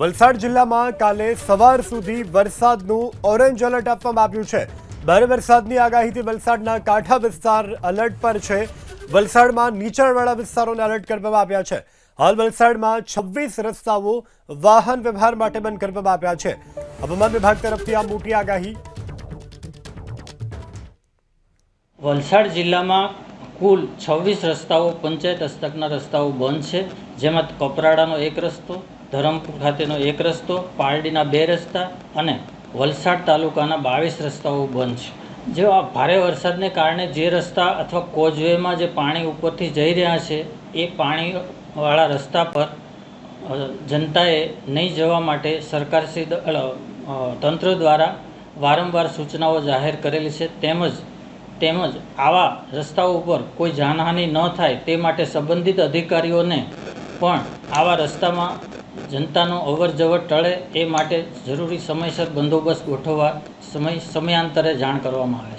વલસાડ જિલ્લામાં કાલે સવાર સુધી વરસાદનું ઓરેન્જ એલર્ટ આપવામાં આવ્યું છે. ભારે વરસાદની આગાહીથી વલસાડના કાંઠા વિસ્તાર એલર્ટ પર છે. વલસાડમાં નીચાણવાળા વિસ્તારોને એલર્ટ કરવામાં આવ્યા છે. હાલ વલસાડમાં છવ્વીસ રસ્તાઓ વાહન વ્યવહાર માટે બંધ કરવામાં આવ્યા છે. હવામાન વિભાગ તરફથી આ મોટી આગાહી. વલસાડ જિલ્લામાં કુલ છવ્વીસ રસ્તાઓ, પંચાયત હસ્તકના રસ્તાઓ બંધ છે. જેમાં કપરાડાનો એક રસ્તો ધરમપુર ખાતેનો એક રસ્તો, પારડીના બે રસ્તા અને વલસાડ તાલુકાના બાવીસ રસ્તાઓ બંધ છે. જેવા ભારે વરસાદને કારણે જે રસ્તા અથવા કોઝવેમાં જે પાણી ઉપરથી જઈ રહ્યા છે, એ પાણીવાળા રસ્તા પર જનતાએ નહીં જવા માટે સરકારશ્રી તંત્ર દ્વારા વારંવાર સૂચનાઓ જાહેર કરેલી છે. તેમજ તેમજ આવા રસ્તાઓ ઉપર કોઈ જાનહાનિ ન થાય તે માટે સંબંધિત અધિકારીઓને પણ આવા રસ્તામાં જનતાનો અવર જવર ટળે એ માટે જરૂરી સમયસર બંદોબસ્ત ગોઠવવા સમય સમયાંતરે જાણ કરવામાં આવે છે.